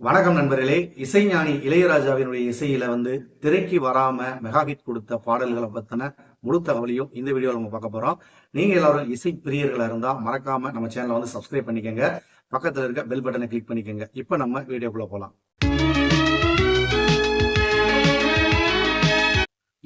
வணக்கம் நண்பர்களே. இசைஞானி இளையராஜாவினுடைய இசையில வந்து திரைக்கு வராம மெகா ஹிட் கொடுத்த பாடல்களை பத்தின முழு தகவலையும் இந்த வீடியோவில் நம்ம பார்க்க போறோம். நீங்க எல்லாரும் இசை பிரியர்களா இருந்தா மறக்காம நம்ம சேனலை வந்து சப்ஸ்கிரைப் பண்ணிக்கோங்க. பக்கத்துல இருக்க பெல் பட்டனை கிளிக் பண்ணிக்கோங்க. இப்ப நம்ம வீடியோக்குள்ள போலாம்.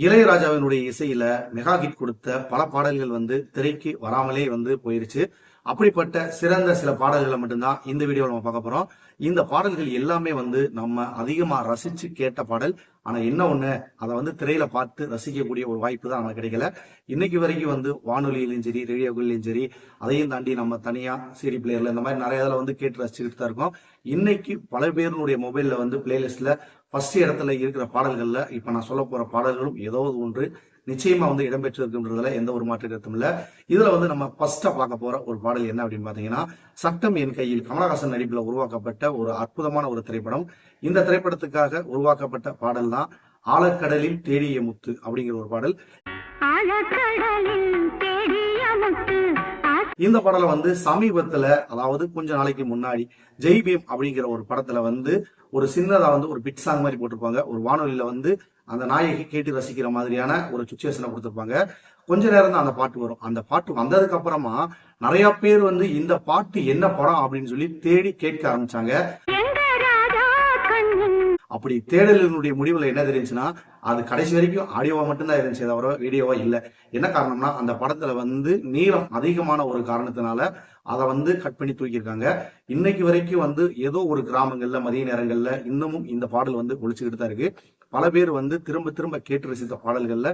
இளையராஜாவினுடைய இசையில மெகா ஹிட் கொடுத்த பல பாடல்கள் வந்து திரைக்கு வராமலே வந்து போயிருச்சு. அப்படிப்பட்ட சிறந்த சில பாடல்களை மட்டும்தான் இந்த வீடியோவில் நம்ம பார்க்க போறோம். இந்த பாடல்கள் எல்லாமே வந்து நம்ம அதிகமா ரசிச்சு கேட்ட பாடல். ஆனா என்ன ஒண்ணு அதை வந்து திரையில பார்த்து ரசிக்கக்கூடிய ஒரு வாய்ப்பு தான் நமக்கு கிடைக்கல. இன்னைக்கு வரைக்கும் வந்து வானொலியிலும் சரி ரேடியோகளிலும் சரி அதையும் தாண்டி நம்ம தனியா சிடி பிளேயர்ல இந்த மாதிரி நிறைய இதில் வந்து கேட்டு ரசிச்சுக்கிட்டு தான் இருக்கோம். இன்னைக்கு பல பேருடைய மொபைல்ல வந்து பிளேலிஸ்ட்ல ஃபர்ஸ்ட் இடத்துல இருக்கிற பாடல்கள்ல இப்ப நான் சொல்ல போற பாடல்களும் ஏதோ ஒன்று நிச்சயமா வந்து இடம்பெற்று இருக்குன்றதுல எந்த ஒரு மாற்று கருத்தும் இல்ல. இதுல வந்து நம்ம ஃபர்ஸ்டா பார்க்க போற ஒரு பாடல் என்ன அப்படின்னு பாத்தீங்கன்னா சட்டம் என் கையில் கமலஹாசன் நடிப்புல உருவாக்கப்பட்ட ஒரு அற்புதமான ஒரு திரைப்படம். இந்த திரைப்படத்துக்காக உருவாக்கப்பட்ட பாடல் தான் ஆழக்கடலில் தேடிய முத்து அப்படிங்கிற ஒரு பாடல். இந்த பாடலை வந்து சமீபத்துல அதாவது கொஞ்ச நாளைக்கு முன்னாடி ஜெய் பீம் அப்படிங்கிற ஒரு படத்துல வந்து ஒரு சின்னதா வந்து ஒரு பிட் சாங் மாதிரி போட்டிருப்பாங்க. ஒரு வானொலியில வந்து அந்த நாயகி கேட்டு ரசிக்கிற மாதிரியான ஒரு சுச்சுவேஷனை கொடுத்திருப்பாங்க. கொஞ்ச நேரம் தான் அந்த பாட்டு வரும். அந்த பாட்டு வந்ததுக்கு அப்புறமா நிறைய பேர் வந்து இந்த பாட்டு என்ன படம் அப்படின்னு சொல்லி தேடி கேட்க ஆரம்பிச்சாங்க. அப்படி தேடலினுடைய முடிவுல என்ன தெரிஞ்சுன்னா அது கடைசி வரைக்கும் ஆடியோவா மட்டும்தான் இருந்துச்சு தவிர வீடியோவா இல்ல. என்ன காரணம்னா அந்த படத்துல வந்து நீளம் அதிகமான ஒரு காரணத்தினால அதை வந்து கட் பண்ணி தூக்கியிருக்காங்க. இன்னைக்கு வரைக்கும் வந்து ஏதோ ஒரு கிராமங்கள்ல மதிய நேரங்கள்ல இன்னமும் இந்த பாடல் வந்து ஒழிச்சுக்கிட்டு தான் இருக்கு. பல பேர் வந்து திரும்ப திரும்ப கேட்டு ரசித்த பாடல்கள்ல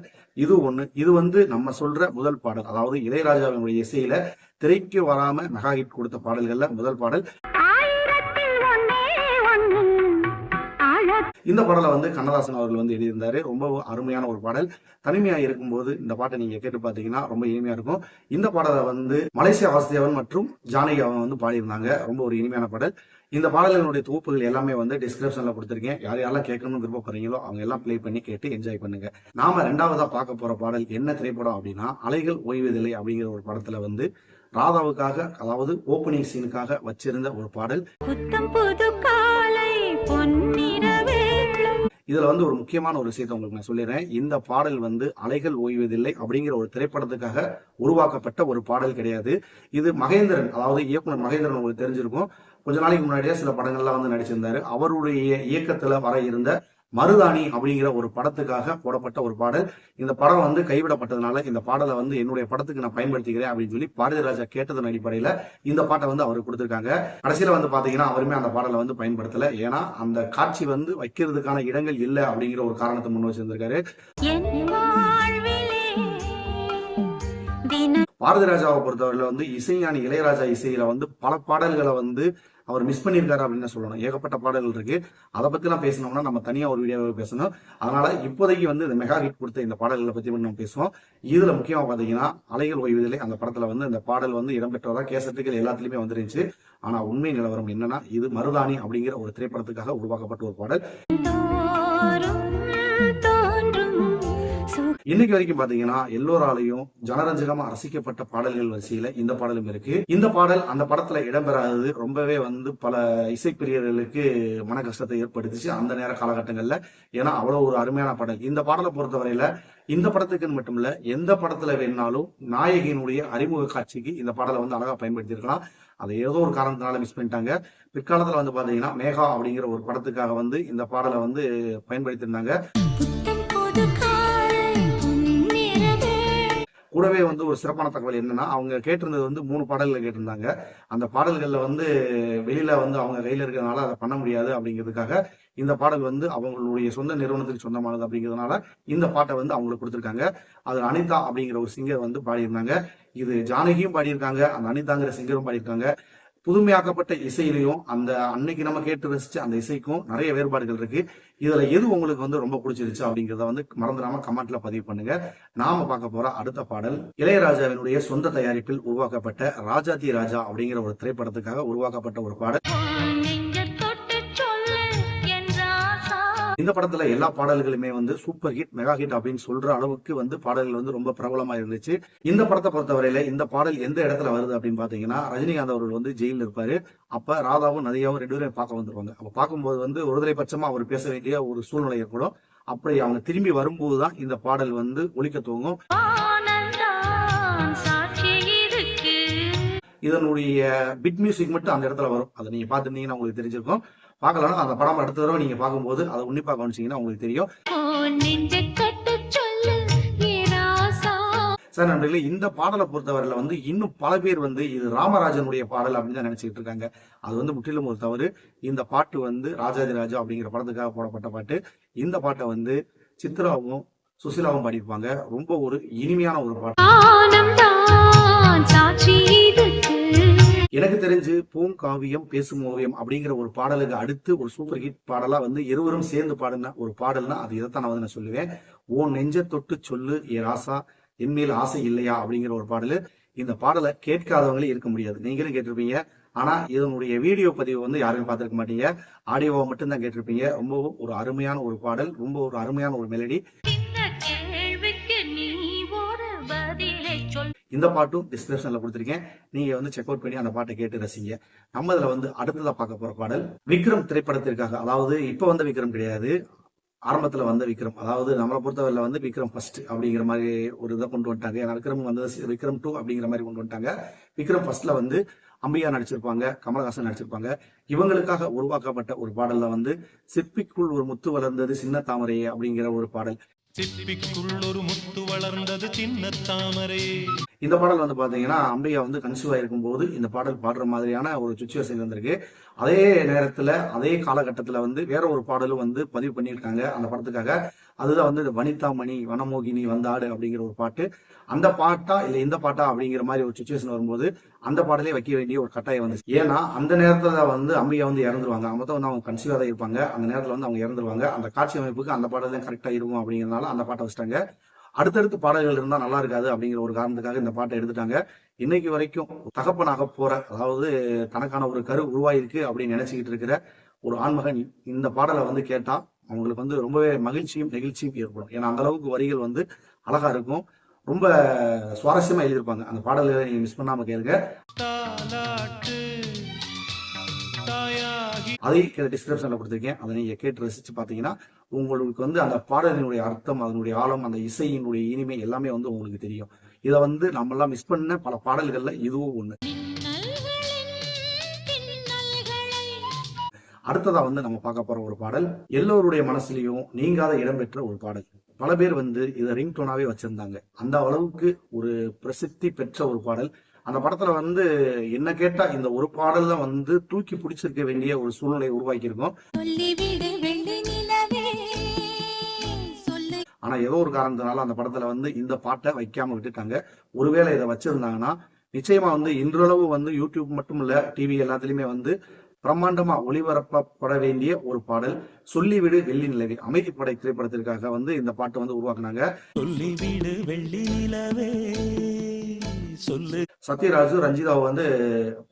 இது ஒண்ணு. இது வந்து நம்ம சொல்ற முதல் பாடல். அதாவது இளையராஜாவினுடைய இசையில திரைக்கு வராம மெகா ஹிட் கொடுத்த பாடல்கள்ல முதல் பாடல். இந்த பாடலை வந்து கண்ணதாசன் அவர்கள் வந்து எழுதியிருந்தாரு. ரொம்ப அருமையான ஒரு பாடல். தனிமையா இருக்கும்போது இந்த பாட்டை நீங்க கேட்டு பாத்தீங்கன்னா ரொம்ப இனிமையா இருக்கும். இந்த பாடலை வந்து மலேசியா வாசுதேவன் மற்றும் ஜானகி அவன் வந்து பாடியிருந்தாங்க. ரொம்ப ஒரு இனிமையான பாடல். இந்த பாடல்களுடைய தொகுப்புகள் எல்லாமே வந்து டிஸ்கிரிப்ஷன்ல கொடுத்துருக்கேன். யார் யாரெல்லாம் கேட்கணும்னு விருப்பப்படுறீங்களோ அவங்க எல்லாம் ப்ளே பண்ணி கேட்டு என்ஜாய் பண்ணுங்க. நாம ரெண்டாவதா பார்க்க போற பாடல் என்ன திரைப்படம் அப்படின்னா அலைகள் ஓய்வதில்லை அப்படிங்கிற ஒரு படத்துல வந்து ராதாவுக்காக அதாவது ஓப்பனிங் சீனுக்காக வச்சிருந்த ஒரு பாடல். இதுல வந்து ஒரு முக்கியமான ஒரு விஷயத்தை உங்களுக்கு நான் சொல்லிடுறேன். இந்த பாடல் வந்து அலைகள் ஓய்வதில்லை அப்படிங்கிற ஒரு திரைப்படத்துக்காக உருவாக்கப்பட்ட ஒரு பாடல் கிடையாது. இது மகேந்திரன் அதாவது இயக்குனர் மகேந்திரன் உங்களுக்கு தெரிஞ்சிருக்கும். கொஞ்ச நாளைக்கு முன்னாடியே சில படங்கள்லாம் வந்து நடிச்சிருந்தாரு. அவருடைய இயக்கத்துல வர இருந்த மருதாணி அப்படிங்கிற ஒரு படத்துக்காக போடப்பட்ட ஒரு பாடல். இந்த படம் வந்து கைவிடப்பட்டதுனால இந்த பாடலை வந்து என்னுடைய படத்துக்கு நான் பயன்படுத்திக்கிறேன் அப்படின்னு சொல்லி பாரதி ராஜா கேட்டதன் அடிப்படையில இந்த பாட்டை வந்து அவருக்கு கொடுத்திருக்காங்க. கடைசியில வந்து பாத்தீங்கன்னா அவருமே அந்த பாடலை வந்து பயன்படுத்தல. ஏன்னா அந்த காட்சி வந்து வைக்கிறதுக்கான இடங்கள் இல்லை அப்படிங்கிற ஒரு காரணத்தை முன் வச்சிருந்திருக்காரு. என் வாழ்விலே தின பாரதி ராஜாவை பொறுத்தவரையில வந்து இசைஞானி இளையராஜா இசையில வந்து பல பாடல்களை வந்து அவர் மிஸ் பண்ணியிருக்காரு அப்படின்னு சொல்லணும். ஏகப்பட்ட பாடல்கள் இருக்கு. அதை பத்தி எல்லாம் பேசணும்னா நம்ம தனியா ஒரு வீடியோவை பேசணும். அதனால இப்போதைக்கு வந்து இந்த மெகா ஹிட் கொடுத்த இந்த பாடல்களை பத்தி நம்ம பேசுவோம். இதுல முக்கியமா பாத்தீங்கன்னா அலைகள் ஓய்வதில்லை. அந்த படத்துல வந்து இந்த பாடல் வந்து இடம்பெற்றதா கேசட்டுகள் எல்லாத்துலயுமே வந்துருந்துச்சு. ஆனா உண்மை நிலவரம் என்னன்னா இது மருதாணி அப்படிங்கிற ஒரு திரைப்படத்துக்காக உருவாக்கப்பட்ட ஒரு பாடல். இன்னைக்கு வரைக்கும் பாத்தீங்கன்னா எல்லோராலையும் ஜனரஞ்சகமா ரசிக்கப்பட்ட பாடல்கள் வரிசையில இந்த பாடலும் இருக்கு. இந்த பாடல் அந்த படத்துல இடம்பெறாதது ரொம்பவே வந்து பல இசைப்பிரியர்களுக்கு மன கஷ்டத்தை ஏற்படுத்துச்சு அந்த நேர காலகட்டங்கள்ல. ஏன்னா அவ்வளவு ஒரு அருமையான பாடல். இந்த பாடலை பொறுத்தவரையில இந்த படத்துக்குன்னு மட்டும் இல்ல எந்த படத்துல வேணாலும் நாயகியினுடைய அறிமுக காட்சிக்கு இந்த பாடலை வந்து அழகா பயன்படுத்தியிருக்கலாம். அதை ஏதோ ஒரு காரணத்தினால மிஸ் பண்ணிட்டாங்க. பிற்காலத்துல வந்து பாத்தீங்கன்னா மேகா அப்படிங்கிற ஒரு படத்துக்காக வந்து இந்த பாடலை வந்து பயன்படுத்தியிருந்தாங்க. கூடவே வந்து ஒரு சிறப்பான தகவல் என்னன்னா அவங்க கேட்டிருந்தது வந்து மூணு பாடல்கள் கேட்டிருந்தாங்க. அந்த பாடல்கள்ல வந்து வெளியில வந்து அவங்க கையில இருக்கிறதுனால அதை பண்ண முடியாது அப்படிங்கிறதுக்காக இந்த பாடல் வந்து அவங்களுடைய சொந்த நிறுவனத்துக்கு சொந்தமானது அப்படிங்கிறதுனால இந்த பாட்டை வந்து அவங்களுக்கு கொடுத்துருக்காங்க. அது அனிதா அப்படிங்கிற ஒரு சிங்கர் வந்து பாடியிருந்தாங்க. இது ஜானகியும் பாடியிருக்காங்க. அந்த அனிதாங்கிற சிங்கரும் பாடியிருக்காங்க. புதுமையாக்கப்பட்ட இசையிலையும் அந்த அன்னைக்கு நம்ம கேட்டு ரசிச்ச அந்த இசைக்கும் நிறைய வேறுபாடுகள் இருக்கு. இதுல எது உங்களுக்கு வந்து ரொம்ப பிடிச்சிருச்சு அப்படிங்கறத வந்து மறந்துடாம கமெண்ட்ல பதிவு பண்ணுங்க. நாம பார்க்க போற அடுத்த பாடல் இளையராஜாவினுடைய சொந்த தயாரிப்பில் உருவாக்கப்பட்ட ராஜாதி ராஜா அப்படிங்கிற ஒரு திரைப்படத்துக்காக உருவாக்கப்பட்ட ஒரு பாடல். இந்த படத்துல எல்லா பாடல்களுமே வந்து சூப்பர் ஹிட் மெகா ஹிட் அப்படின்னு சொல்ற அளவுக்கு வந்து பாடல்கள் வந்து ரொம்ப பிரபலமா இருந்துச்சு. இந்த படத்தை பொறுத்தவரையில இந்த பாடல் எந்த இடத்துல வருது அப்படின்னு பாத்தீங்கன்னா ரஜினிகாந்த் அவர்கள் வந்து ஜெயிலில் இருப்பாரு. அப்ப ராதாவும் நதியாவும் ரெண்டு பேரும் பார்க்க வந்துருவாங்க. அப்ப பார்க்கும்போது வந்து ஒருதலை பட்சமா அவர் பேச வேண்டிய ஒரு சூழ்நிலை ஏற்படும். அப்படி அவங்க திரும்பி வரும்போதுதான் இந்த பாடல் வந்து ஒலிக்க துவங்கும். இதனுடைய பிட் மியூசிக் மட்டும் அந்த இடத்துல வரும். அதை நீங்க பார்த்துருந்தீங்கன்னா உங்களுக்கு தெரிஞ்சிருக்கும். பார்க்கலாம் அந்த படம் அடுத்த தடவை நீங்க பார்க்கும்போது அதை உன்னிப்பா கவனிச்சீங்கன்னா உங்களுக்கு தெரியும். சார் நண்பர்களே இந்த பாடலை பொறுத்தவரையில வந்து இன்னும் பல பேர் வந்து இது ராமராஜனுடைய பாடல் அப்படின்னு தான் நினைச்சிட்டு இருக்காங்க. அது வந்து முற்றிலும் ஒரு தவறு. இந்த பாட்டு வந்து ராஜாதி ராஜா அப்படிங்கிற படத்துக்காக போடப்பட்ட பாட்டு. இந்த பாட்டை வந்து சித்ராவும் சுசிலாவும் பாடியிருப்பாங்க. ரொம்ப ஒரு இனிமையான ஒரு பாட்டு. எனக்கு தெரிஞ்சு பூங்காவியம் பேசும் ஓவியம் அப்படிங்கிற ஒரு பாடலுக்கு அடுத்து ஒரு சூப்பர் ஹிட் பாடலா வந்து இருவரும் சேர்ந்து பாடின ஒரு பாடல்னா அது இதைத்தான் நான் வந்து நான் சொல்லுவேன். ஓ நெஞ்ச தொட்டு சொல்லு ஏ ராசா என்மேல் ஆசை இல்லையா அப்படிங்கிற ஒரு பாடல். இந்த பாடலை கேட்காதவங்களே இருக்க முடியாது. நீங்களும் கேட்டிருப்பீங்க. ஆனா இதனுடைய வீடியோ பதிவு வந்து யாருமே பார்த்துருக்க மாட்டீங்க. ஆடியோவை மட்டும்தான் கேட்டிருப்பீங்க. ரொம்பவும் ஒரு அருமையான ஒரு பாடல் ரொம்ப ஒரு அருமையான ஒரு மெலடி இந்த பாட்டும் டிஸ்கிரிப்ஷன்ல கொடுத்துருக்கேன். நீங்க வந்து செக் அவுட் பண்ணி அந்த பாட்டை கேட்டு ரசிங்க. நம்ம இதுல வந்து அடுத்ததா பார்க்க போற பாடல் விக்ரம் திரைப்படத்திற்காக. அதாவது இப்ப வந்த விக்ரம் கிடையாது. ஆரம்பத்துல வந்த விக்ரம். அதாவது நம்மளை பொறுத்தவரையில வந்து விக்ரம் ஃபர்ஸ்ட் அப்படிங்கிற மாதிரி ஒரு இதை கொண்டு வந்துட்டாங்க. ஏன்னா விக்ரம் வந்து விக்ரம் டூ அப்படிங்கிற மாதிரி கொண்டு வந்துட்டாங்க. விக்ரம் ஃபர்ஸ்ட்ல வந்து அம்பியா நடிச்சிருப்பாங்க கமலஹாசன் நடிச்சிருப்பாங்க. இவங்களுக்காக உருவாக்கப்பட்ட ஒரு பாடல்ல வந்து சிற்பிக்குள் ஒரு முத்து வளர்ந்தது சின்ன தாமரையே அப்படிங்கிற ஒரு பாடல். சிற்பிக்குள் ஒரு முத்து வளர்ந்தது சின்ன தாமரை இந்த பாடல் வந்து பாத்தீங்கன்னா அம்பிகா வந்து கன்சீவ் ஆயிருக்கும் போது இந்த பாடல் பாடுற மாதிரியான ஒரு சுச்சுவேஷன் இருந்திருக்கு அதே நேரத்துல அதே காலகட்டத்துல வந்து வேற ஒரு பாடலும் வந்து பதிவு பண்ணியிருக்காங்க. அந்த படத்துக்காக அதுதான் வந்து இந்த வனிதா மணி வனமோகினி வந்தாடு அப்படிங்கிற ஒரு பாட்டு. அந்த பாட்டா இல்ல இந்த பாட்டா அப்படிங்கிற மாதிரி ஒரு சுச்சுவேஷன் வரும்போது அந்த பாடலே வைக்க வேண்டிய ஒரு கட்டாயம் வந்துச்சு. ஏன்னா அந்த நேரத்துல வந்து அம்பிகா வந்து இறந்துருவாங்க. மொத்தம் வந்து அவங்க கன்சீவா தான் இருப்பாங்க. அந்த நேரத்துல வந்து அவங்க இறந்துருவாங்க. அந்த காட்சி அமைப்புக்கு அந்த பாடல் தான் கரெக்டா இருக்கும் அப்படிங்கிறதுனால அந்த பாட்டை வச்சிட்டாங்க. அடுத்தடுத்து பாடல்கள் இருந்தால் நல்லா இருக்காது அப்படிங்கிற ஒரு காரணத்துக்காக இந்த பாட்டை எடுத்துட்டாங்க. இன்னைக்கு வரைக்கும் தகப்பனாக போற அதாவது தனக்கான ஒரு கரு உருவாயிருக்கு அப்படின்னு நினைச்சுக்கிட்டு இருக்கிற ஒரு ஆண்மகன் இந்த பாடலை வந்து கேட்டால் அவங்களுக்கு வந்து ரொம்பவே மகிழ்ச்சியும் நெகிழ்ச்சியும் ஏற்படும். ஏன்னா அந்த அளவுக்கு வரிகள் வந்து அழகா இருக்கும். ரொம்ப சுவாரஸ்யமா எழுதியிருப்பாங்க. அந்த பாடல்களை நீங்க மிஸ் பண்ணாம கேளுங்க. அதையும் தாயாகி டிஸ்கிரிப்ஷன்ல கொடுத்துருக்கேன். அதை நீங்க கேட்டு ரசிச்சு பாத்தீங்கன்னா உங்களுக்கு வந்து அந்த பாடலினுடைய அர்த்தம் அதனுடைய ஆழம் அந்த இசையினுடைய இனிமை எல்லாமே வந்து உங்களுக்கு தெரியும். இதை வந்து நம்ம எல்லாம் மிஸ் பண்ண பல பாடல்கள்ல இதுவும் ஒண்ணு. அடுத்ததா வந்து நம்ம பார்க்க போற ஒரு பாடல் எல்லோருடைய மனசுலயும் நீங்காத இடம்பெற்ற ஒரு பாடல். பல பேர் வந்து இதை ரிங்டோனாவே வச்சிருந்தாங்க. அந்த அளவுக்கு ஒரு பிரசித்தி பெற்ற ஒரு பாடல். அந்த படத்துல வந்து என்ன கேட்டா இந்த ஒரு பாடல்ல வந்து தூக்கி பிடிச்சிருக்க வேண்டிய ஒரு சூழ்நிலையை உருவாக்கி இருக்கோம் சொல்லிவிடு வெள்ளி நிலவே சொல்லு. ஆனா ஏதோ ஒரு காரணத்தினால அந்த படத்துல வந்து இந்த பாட்டை வைக்காம விட்டுட்டாங்க. ஒருவேளை இதை வச்சிருந்தாங்கன்னா நிச்சயமா வந்து இன்றளவு வந்து யூடியூப் மட்டும் இல்ல டிவி எல்லாத்துலயுமே வந்து பிரம்மாண்டமா ஒளிபரப்பப்பட வேண்டிய ஒரு பாடல் சொல்லிவிடு வெள்ளி நிலவி அமைதிப்படை திரைப்படத்திற்காக வந்து இந்த பாட்டை வந்து உருவாக்குனாங்க. சொல்லிவிடு வெள்ளி நிலவே. சொல்லு. சத்யராஜு ரஞ்சிதாவை வந்து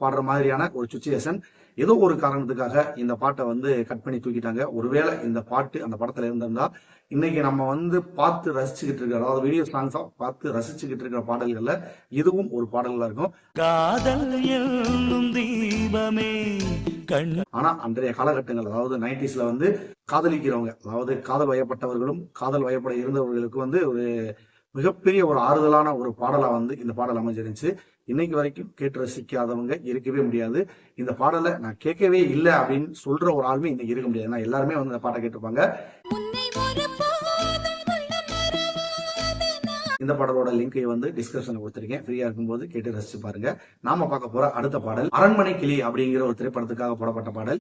பாடுற மாதிரியான ஒரு சுச்சுவேஷன் ஏதோ ஒரு காரணத்துக்காக இந்த பாட்டை வந்து கட் பண்ணி தூக்கிட்டாங்க. ஒருவேளை இந்த பாட்டு அந்த படத்துல இருந்திருந்தா இன்னைக்கு நம்ம வந்து பார்த்து ரசிச்சுக்கிட்டு இருக்கிற அதாவது வீடியோ சாங்ஸா பார்த்து ரசிச்சுக்கிட்டு இருக்கிற பாடல்கள்ல இதுவும் ஒரு பாடல்களா இருக்கும். காதல் தீபமே ஆனா அன்றைய காலகட்டங்கள் அதாவது நைன்டிஸ்ல வந்து காதலிக்கிறவங்க அதாவது காதல் வயப்பட்டவர்களும் காதல் வயப்பட இருந்தவர்களுக்கு வந்து ஒரு மிகப்பெரிய ஒரு ஆறுதலான ஒரு பாடலாக வந்து இந்த பாடல் அமைஞ்சிருந்துச்சு. இன்னைக்கு வரைக்கும் கேட்டு ரசிக்காதவங்க இருக்கவே முடியாது. இந்த பாடலை நான் கேட்கவே இல்லை அப்படின்னு சொல்ற ஒரு ஆளுமே இன்னைக்கு இருக்க முடியாது. ஏன்னா எல்லாருமே வந்து இந்த பாட்டை கேட்டிருப்பாங்க. இந்த பாடலோட லிங்கை வந்து டிஸ்கிரிப்ஷன்ல கொடுத்துருக்கேன். ஃப்ரீயா இருக்கும்போது கேட்டு ரசிச்சு பாருங்க. நாம பார்க்க போற அடுத்த பாடல் அரண்மனை கிளி அப்படிங்கிற ஒரு திரைப்படத்துக்காக போடப்பட்ட பாடல்.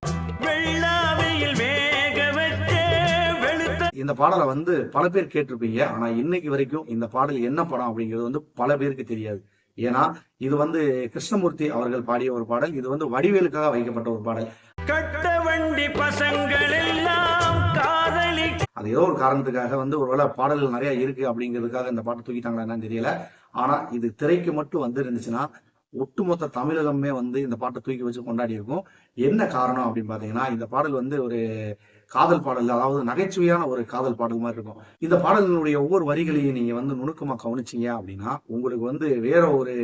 இந்த பாடலை வந்து பல பேர் கேட்டிருப்பீங்க. ஆனா இன்னைக்கு வரைக்கும் இந்த பாடல் என்ன படம் அப்படிங்கிறது வந்து பல பேருக்கு தெரியாது. ஏன்னா இது வந்து கிருஷ்ணமூர்த்தி அவர்கள் பாடிய ஒரு பாடல். இது வந்து வடிவேலுக்காக வைக்கப்பட்ட ஒரு பாடல். கட்ட வண்டி பசங்கள் எல்லாம் காதலி அது ஏதோ ஒரு காரணத்துக்காக வந்து ஒருவேளை பாடல்கள் நிறைய இருக்கு அப்படிங்கிறதுக்காக இந்த பாட்டை தூக்கிட்டாங்களா என்னன்னு தெரியல. ஆனா இது திரைக்கு மட்டும் வந்து இருந்துச்சுன்னா ஒட்டுமொத்த தமிழகமே வந்து இந்த பாட்டை தூக்கி வச்சு கொண்டாடி இருக்கும். என்ன காரணம் அப்படின்னு பாத்தீங்கன்னா இந்த பாடல் வந்து ஒரு காதல் பாடல் அதாவது நகைச்சுவையான ஒரு காதல் பாடல் மாதிரி இருக்கும். இந்த பாடலினுடைய ஒவ்வொரு வரிகளையும் நீங்க வந்து நுணுக்கமா கவனிச்சீங்க அப்படின்னா உங்களுக்கு வந்து வேற ஒரு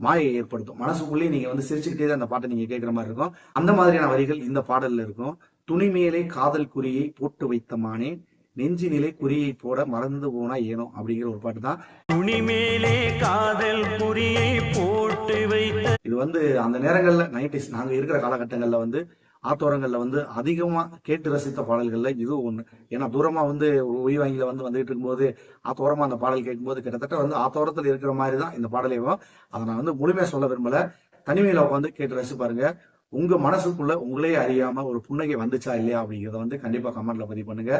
மாயை ஏற்படுத்தும். மனசுக்குள்ளேயே நீங்க வந்து சிரிச்சுக்கிட்டே தான் அந்த பாட்டை நீங்க கேட்குற மாதிரி இருக்கும். அந்த மாதிரியான வரிகள் இந்த பாடல்ல இருக்கும். துணிமேலே காதல் குறியை போட்டு வைத்த மானே நெஞ்சினிலே குறியை போட மறந்து போனா ஏனோ அப்படிங்கிற ஒரு பாட்டு தான். துணிமேலே காதல் குறியை போட்டு வைத்த இது வந்து அந்த நேரங்கள்ல நைன்டிஸ் நாங்க இருக்கிற காலகட்டங்கள்ல வந்து ஆத்தோரங்கள்ல வந்து அதிகமா கேட்டு ரசித்த பாடல்கள்ல இது ஒண்ணு. ஏன்னா தூரமா வந்து ஒய் வாங்கில வந்து வந்துகிட்டு இருக்கும்போது ஆத்தோரமா அந்த பாடல் கேட்கும்போது கிட்டத்தட்ட வந்து ஆத்தோரத்தில் இருக்கிற மாதிரி தான் இந்த பாடலையும் அதை நான் வந்து முழுமையாக சொல்ல விரும்பல. தனிமையில உட்காந்து கேட்டு ரசிச்சு பாருங்க. உங்க மனசுக்குள்ள உங்களே அறியாம ஒரு புன்னகை வந்துச்சா இல்லையா அப்படிங்கறத வந்து கண்டிப்பா கமெண்ட்ல பதிவு பண்ணுங்க.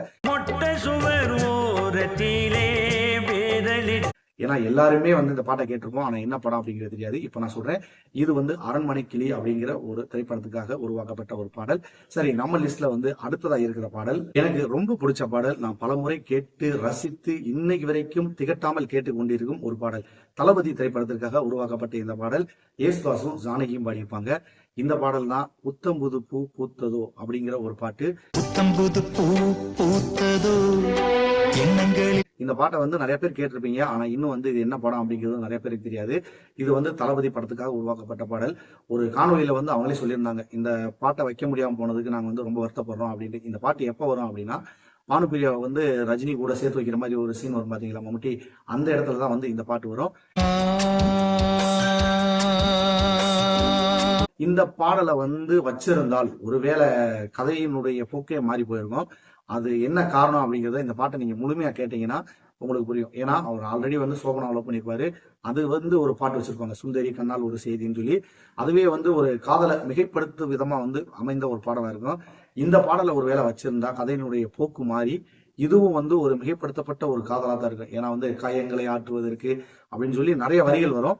ஏன்னா எல்லாருமே வந்து இந்த பாட்டை கேட்டிருப்போம் ஆனால் என்ன படம் அப்படிங்கிறது தெரியாது. இப்போ நான் சொல்றேன் இது வந்து அரண்மனை கிளி அப்படிங்கிற ஒரு திரைப்படத்துக்காக உருவாக்கப்பட்ட ஒரு பாடல். சரி நம்ம லிஸ்ட்ல வந்து அடுத்ததா இருக்கிற பாடல். எனக்கு ரொம்ப பிடிச்ச பாடல். நான் பலமுறை கேட்டு ரசித்து இன்னைக்கு வரைக்கும் திகட்டாமல் கேட்டு கொண்டிருக்கும் ஒரு பாடல். தளபதி திரைப்படத்திற்காக உருவாக்கப்பட்ட இந்த பாடல். ஏசுதாசும் ஜானகியும் பாடியிருப்பாங்க. இந்த பாடல் தான் புத்தம்புது பூ பூத்ததோ அப்படிங்கிற ஒரு பாட்டு. புத்தம்புது பூ பூத்ததோ எண்ணங்களில் இந்த பாட்டை வந்து நிறைய பேர் கேட்டிருப்பீங்க. ஆனா இன்னும் வந்து இது என்ன படம் அப்படிங்கிறது நிறைய பேருக்கு தெரியாது. இது வந்து தளபதி படத்துக்காக உருவாக்கப்பட்ட பாடல். ஒரு காணொலியில வந்து அவங்களே சொல்லியிருந்தாங்க இந்த பாட்டை வைக்க முடியாம போனதுக்கு நாங்க வந்து ரொம்ப வருத்தப்படுறோம் அப்படின்ட்டு. இந்த பாட்டு எப்போ வரும் அப்படின்னா பானுபிரியா வந்து ரஜினி கூட சேர்த்து வைக்கிற மாதிரி ஒரு சீன் வரும் பாத்தீங்களா மம்முட்டி? அந்த இடத்துல தான் வந்து இந்த பாட்டு வரும். இந்த பாடலை வந்து வச்சிருந்தால் ஒருவேளை கதையினுடைய போக்கே மாறி போயிருக்கும். அது என்ன காரணம் அப்படிங்கறத இந்த பாட்டை நீங்க முழுமையா கேட்டீங்கன்னா உங்களுக்கு புரியும். ஏன்னா அவர் ஆல்ரெடி வந்து சோபனா லவ் பண்ணியிருப்பாரு. அது வந்து ஒரு பாட்டு வச்சிருப்பாங்க. சுந்தரி கண்ணால் ஒரு செய்தின்னு சொல்லி. அதுவே வந்து ஒரு காதலை மிகைப்படுத்தும் விதமா வந்து அமைந்த ஒரு பாடலா இருக்கும். இந்த பாடலை ஒரு வேளை வச்சிருந்தா கதையினுடைய போக்கு மாறி இதுவும் வந்து ஒரு மிகைப்படுத்தப்பட்ட ஒரு காதலா தான் இருக்கும். ஏன்னா வந்து காயங்களை ஆற்றுவதற்கு அப்படின்னு சொல்லி நிறைய வரிகள் வரும்.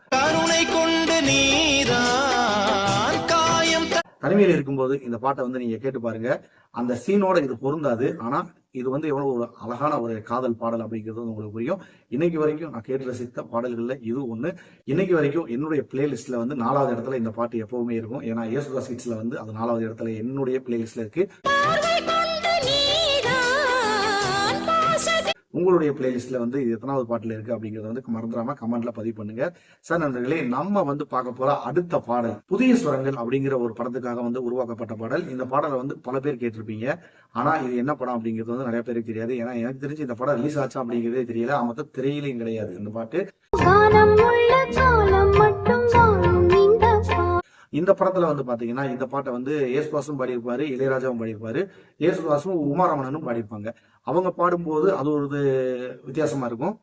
தனிமையில் இருக்கும்போது இந்த பாட்டை வந்து நீங்க கேட்டு பாருங்க. அந்த சீனோட இது பொருந்தாது. ஆனா இது வந்து எவ்வளவு ஒரு அழகான ஒரு காதல் பாடல் அப்படிங்கிறது உங்களுக்கு புரியும். இன்னைக்கு வரைக்கும் நான் கேட்டு ரசித்த பாடல்கள்ல இது ஒண்ணு. இன்னைக்கு வரைக்கும் என்னுடைய பிளேலிஸ்ட்ல வந்து நாலாவது இடத்துல இந்த பாட்டு எப்பவுமே இருக்கும். ஏன்னா ஏசுதாஸ் கிட்ஸ்ல வந்து அது நாலாவது இடத்துல என்னுடைய பிளேலிஸ்ட்ல இருக்கு. உங்களுடைய பிளேலிஸ்ட்ல வந்து இது எத்தனாவது பாட்டில் இருக்கு அப்படிங்கறத வந்து மறந்துடாம கமெண்ட்ல பதிவு பண்ணுங்க. சார் நண்பர்களே நம்ம வந்து பார்க்க போற அடுத்த பாடல் புதிய சுரங்கள் அப்படிங்கிற ஒரு படத்துக்காக வந்து உருவாக்கப்பட்ட பாடல். இந்த பாடலை வந்து பல பேர் கேட்டிருப்பீங்க. ஆனா இது என்ன படம் அப்படிங்கிறது வந்து நிறைய பேருக்கு தெரியாது. ஏன்னா எனக்கு தெரிஞ்சு இந்த படம் ரிலீஸ் ஆச்சா அப்படிங்கிறதே தெரியல. மொத்தம் திரையிலையும் கிடையாது இந்த பாட்டு. இந்த படத்துல வந்து பாத்தீங்கன்னா இந்த பாட்டை வந்து ஏசுதாசும் பாடியிருப்பாரு இளையராஜாவும் பாடியிருப்பாரு. ஏசுதாசும் உமாரமணனும் பாடியிருப்பாங்க. அவங்க பாடும்போது அது ஒரு வித்தியாசமா இருக்கும்.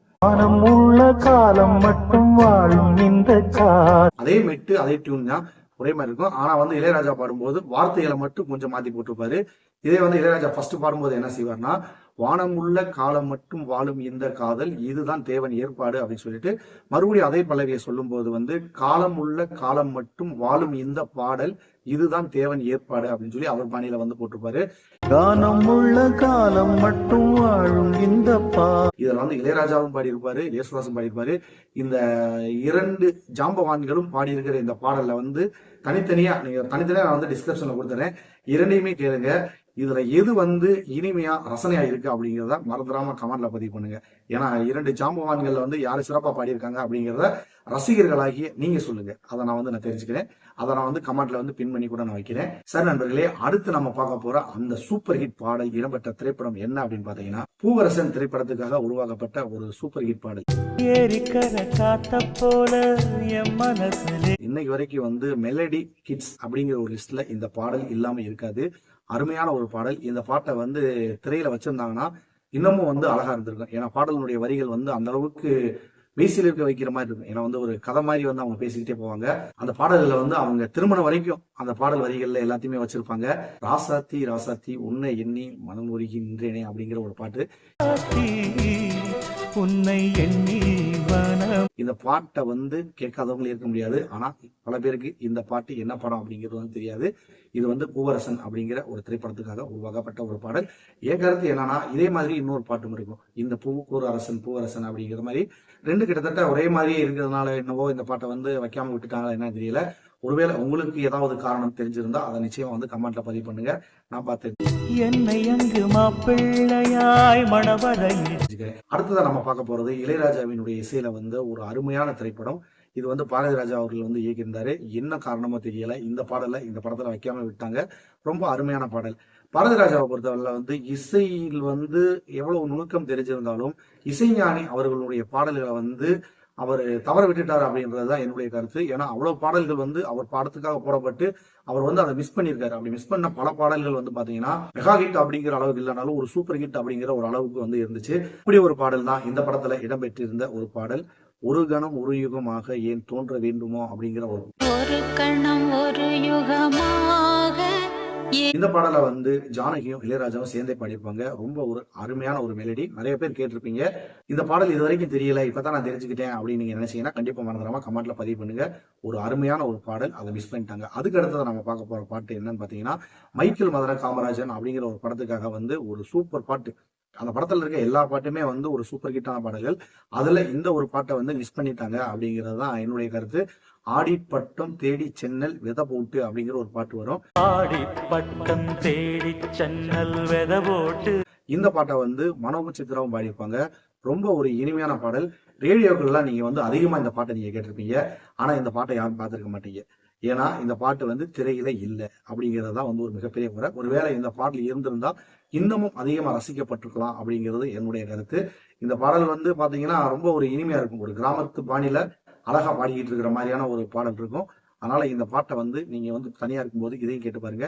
காலம் மட்டும் வாழும் இந்த அதே மெட்டு அதே டியூன் தான் ஒரே மாதிரி இருக்கும். ஆனா வந்து இளையராஜா பாடும்போது வார்த்தைகளை மட்டும் கொஞ்சம் மாத்தி போட்டிருப்பாரு. இதே வந்து இளையராஜா ஃபர்ஸ்ட் பாடும்போது என்ன செய்வார்னா வானம் உள்ள காலம் மட்டும் வாழும் இந்த காதல் இதுதான் தேவன் ஏற்பாடு அப்படின்னு சொல்லிட்டு மறுபடியும் அதே பல்லவியை சொல்லும்போது வந்து காலம் உள்ள காலம் மட்டும் வாழும் இந்த பாடல் இதுதான் தேவன் ஏற்பாடு அப்படின்னு சொல்லி அவர் பாணியில வந்து போட்டிருப்பாரு. கானம் உள்ள காலம் மட்டும் வாழும் இந்த பா இதுல வந்து இளையராஜாவும் பாடியிருப்பாரு யேசுதாசும் பாடியிருப்பாரு. இந்த இரண்டு ஜாம்பவான்களும் பாடியிருக்கிற இந்த பாடல்ல வந்து தனித்தனியா நீங்க தனித்தனியா நான் வந்து டிஸ்கிரிப்ஷன்ல கொடுத்துறேன். இரண்டையுமே கேளுங்க. இதுல எது வந்து இனிமையா ரசனையா இருக்கு அப்படிங்கிறத மறந்துடாம கமெண்ட்ல பதிவு பண்ணுங்க. ஏன்னா இரண்டு ஜாம்பவான்கள்ல வந்து யாரு சிறப்பா பாடியிருக்காங்க அப்படிங்கிறத ரசிகர்களாகிய நீங்க சொல்லுங்க. அதை நான் வந்து நான் தெரிஞ்சுக்கிறேன். அதை நான் வந்து கமெண்ட்ல வந்து பின் பண்ணி கூட நான் வைக்கிறேன். சரி நண்பர்களே அடுத்து நம்ம பார்க்க போற அந்த சூப்பர் ஹிட் பாடல் இடம்பெற்ற திரைப்படம் என்ன அப்படின்னு பாத்தீங்கன்னா பூவரசன் திரைப்படத்துக்காக உருவாக்கப்பட்ட ஒரு சூப்பர் ஹிட் பாடல். இன்னைக்கு வரைக்கும் வந்து மெலடி கிட்ஸ் அப்படிங்கிற ஒரு லிஸ்ட்ல இந்த பாடல் இல்லாம இருக்காது. அருமையான ஒரு பாடல். இந்த பாட்டை வந்து திரையில வச்சிருந்தாங்கன்னா இன்னமும் வந்து அழகா இருந்திருக்கும். ஏன்னா பாடலினுடைய வரிகள் வந்து அந்த அளவுக்கு பேசியில் இருக்க வைக்கிற மாதிரி இருக்கும். ஏன்னா வந்து ஒரு கதை மாதிரி வந்து அவங்க பேசிக்கிட்டே போவாங்க. அந்த பாடல்களை வந்து அவங்க திருமணம் வரைக்கும் அந்த பாடல் வரிகள்ல எல்லாத்தையுமே வச்சிருப்பாங்க. ராசாத்தி ராசாத்தி உன்னை எண்ணி மனம் உருகின்றேனே அப்படிங்கிற ஒரு பாட்டு. உன்னை எண்ணி இந்த பாட்டை வந்து கேட்காதவங்களும் இருக்க முடியாது. ஆனால் பல பேருக்கு இந்த பாட்டு என்ன படம் அப்படிங்கிறது வந்து தெரியாது. இது வந்து பூவரசன் அப்படிங்கிற ஒரு திரைப்படத்துக்காக உருவாக்கப்பட்ட ஒரு பாடல். என் கருத்து என்னன்னா இதே மாதிரி இன்னொரு பாட்டும் இருக்கும். இந்த பூக்கூர் அரசன் பூவரசன் அப்படிங்கிற மாதிரி ரெண்டு கிட்டத்தட்ட ஒரே மாதிரியே இருக்கிறதுனால என்னவோ இந்த பாட்டை வந்து வைக்காம விட்டுட்டாங்களா என்ன தெரியல. ஒருவேளை உங்களுக்கு ஏதாவது காரணம் தெரிஞ்சிருந்தா அதை நிச்சயமா வந்து கமெண்ட்ல பதிவு பண்ணுங்க. நான் பார்த்து என்னை அங்கு மாப்பிள்ளையாய் மணவரையில் தெரிஞ்சுக்கிறேன் அடுத்ததா நம்ம பார்க்க போறது இளையராஜாவினுடைய இசையில வந்து ஒரு அருமையான திரைப்படம். இது வந்து பாரதி ராஜா அவர்கள் வந்து இயக்கியிருந்தாரு. என்ன காரணமோ தெரியல. இந்த பாடலை இந்த படத்துல வைக்காம விட்டாங்க. ரொம்ப அருமையான பாடல். பாரதி ராஜாவை பொறுத்தவரை வந்து இசையில் வந்து எவ்வளவு நுணுக்கம் தெரிஞ்சிருந்தாலும் இசைஞானி அவர்களுடைய பாடல்களை வந்து அவர் தவற விட்டுட்டார் அப்படின்றது தான் என்னுடைய கருத்து. ஏன்னா அவ்வளவு பாடல்கள் வந்து அவர் பாடத்துக்காக போடப்பட்டு அவர் வந்து அதை மிஸ் பண்ணியிருக்காரு. அப்படி மிஸ் பண்ண பல பாடல்கள் வந்து பாத்தீங்கன்னா மெகா ஹிட் அப்படிங்கிற அளவுக்கு இல்லைனாலும் ஒரு சூப்பர் ஹிட் அப்படிங்கிற ஒரு அளவுக்கு வந்து இருந்துச்சு. இப்படி ஒரு பாடல் தான் இந்த படத்துல இடம்பெற்றிருந்த ஒரு பாடல். ஒரு கணம் ஒரு யுகமாக ஏன் தோன்ற வேண்டுமோ அப்படிங்கிற ஒரு கணம் ஒரு யுகமா இந்த பாடலை வந்து ஜானகியும் இளையராஜாவும் சேர்ந்தே பாடியிருப்பாங்க. ரொம்ப ஒரு அருமையான ஒரு மெலடி நிறைய பேர் கேட்டிருப்பீங்க. இந்த பாடல் இது வரைக்கும் தெரியல. இப்பதான் நான் தெரிஞ்சுக்கிட்டேன் அப்படின்னு நீங்க நினைச்சீங்கன்னா கண்டிப்பா மறந்துடாம கமெண்ட்ல பதிவு பண்ணுங்க. ஒரு அருமையான ஒரு பாடல். அதை மிஸ் பண்ணிட்டாங்க. அதுக்கு அடுத்தது நம்ம பார்க்க போற பாட்டு என்னன்னு பாத்தீங்கன்னா மைக்கேல் மதுர காமராஜன் அப்படிங்கிற ஒரு படத்துக்காக வந்து ஒரு சூப்பர் பாட்டு. அந்த படத்துல இருக்க எல்லா பாட்டுமே வந்து ஒரு சூப்பர் ஹிட்டான பாடல்கள். அதுல இந்த ஒரு பாட்டை வந்து மிஸ் பண்ணிட்டாங்க அப்படிங்கிறது தான் என்னுடைய கருத்து. ஆடிப்பட்டம் தேடி சென்னல் விதை போட்டு அப்படிங்கிற ஒரு பாட்டு வரும். ஆடி பட்டம் தேடி சன்னல் வெத போட்டு. இந்த பாட்டை வந்து மனோப சித்ராவும் பாடியிருப்பாங்க. ரொம்ப ஒரு இனிமையான பாடல். ரேடியோக்கள்லாம் நீங்க வந்து அதிகமா இந்த பாட்டை நீங்க கேட்டிருப்பீங்க. ஆனா இந்த பாட்டை யாரும் பார்த்திருக்க மாட்டீங்க. ஏன்னா இந்த பாட்டு வந்து திரையில இல்லை அப்படிங்கிறது தான் வந்து ஒரு மிகப்பெரிய குறை. ஒருவேளை இந்த பாடல் இருந்திருந்தா இன்னமும் அதிகமா ரசிக்கப்பட்டிருக்கலாம் அப்படிங்கிறது என்னுடைய கருத்து. இந்த பாடல் வந்து பாத்தீங்கன்னா ரொம்ப ஒரு இனிமையா இருக்கும். ஒரு கிராமத்து பாணியில அழகா பாடிக்கிட்டு இருக்கிற மாதிரியான ஒரு பாடல் இருக்கும். அதனால இந்த பாட்டை வந்து நீங்க வந்து தனியா இருக்கும்போது இதையும் கேட்டு பாருங்க.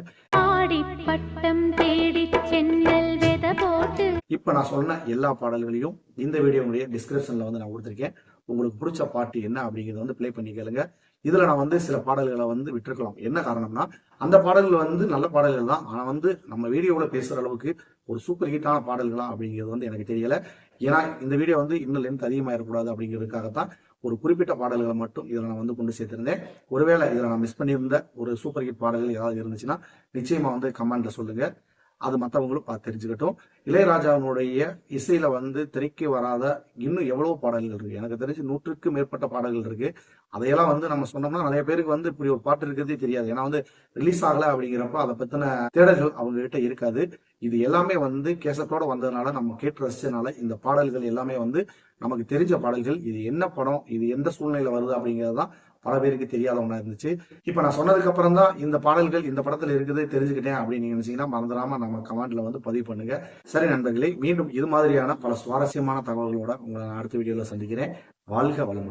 இப்போ நான் சொன்ன எல்லா பாடல்களையும் இந்த வீடியோனுடைய டிஸ்கிரிப்ஷன்ல வந்து நான் கொடுத்துருக்கேன். உங்களுக்கு பிடிச்ச பாட்டு என்ன அப்படிங்கறத வந்து ப்ளே பண்ணி கேளுங்க. இதுல நான் வந்து சில பாடல்களை வந்து விட்டுருக்கலாம். என்ன காரணம்னா அந்த பாடல்கள் வந்து நல்ல பாடல்கள் தான். ஆனா வந்து நம்ம வீடியோவில் பேசுற அளவுக்கு ஒரு சூப்பர் ஹிட்டான பாடல்களா அப்படிங்கிறது வந்து எனக்கு தெரியல. ஏன்னா இந்த வீடியோ வந்து இன்னும் லென்த் அதிகமாயிடக்கூடாது அப்படிங்கிறதுக்காகத்தான் ஒரு குறிப்பிட்ட பாடல்களை மட்டும் இதில் நான் வந்து கொண்டு சேர்த்திருந்தேன். ஒருவேளை இதில் நான் மிஸ் பண்ணியிருந்த ஒரு சூப்பர் ஹிட் பாடல்கள் ஏதாவது இருந்துச்சுன்னா நிச்சயமா வந்து கமெண்ட்ல சொல்லுங்க. அது மற்றவங்களும் பார்த்து தெரிஞ்சுக்கட்டும். இளையராஜாவினுடைய இசையில வந்து திரைக்கு வராத இன்னும் எவ்வளவு பாடல்கள் இருக்கு. எனக்கு தெரிஞ்சு நூற்றுக்கு மேற்பட்ட பாடல்கள் இருக்கு. அதையெல்லாம் வந்து நம்ம சொன்னோம்னா நிறைய பேருக்கு வந்து இப்படி ஒரு பாட்டு இருக்கிறதே தெரியாது. ஏன்னா வந்து ரிலீஸ் ஆகல அப்படிங்கிறப்ப அதை பத்தின தேடல்கள் அவங்க கிட்ட இருக்காது. இது எல்லாமே வந்து கேசத்தோட வந்ததுனால நம்ம கேட்டு ரசிச்சதுனால இந்த பாடல்கள் எல்லாமே வந்து நமக்கு தெரிஞ்ச பாடல்கள் இது என்ன படம் இது எந்த சூழ்நிலையில வருது அப்படிங்கிறது தான் பல பேருக்கு தெரியாத ஒன்றா இருந்துச்சு. இப்போ நான் சொன்னதுக்கு அப்புறம் தான் இந்த பாடல்கள் இந்த படத்துல இருக்குது தெரிஞ்சுக்கிட்டேன் அப்படின்னு நீங்க நினைச்சீங்கன்னா மறந்துடாம நம்ம கமெண்ட்ல வந்து பதிவு பண்ணுங்க. சரி நண்பர்களே மீண்டும் இது மாதிரியான பல சுவாரஸ்யமான தகவல்களோட உங்களை நான் அடுத்த வீடியோல சந்திக்கிறேன். வாழ்க வளமுடன்.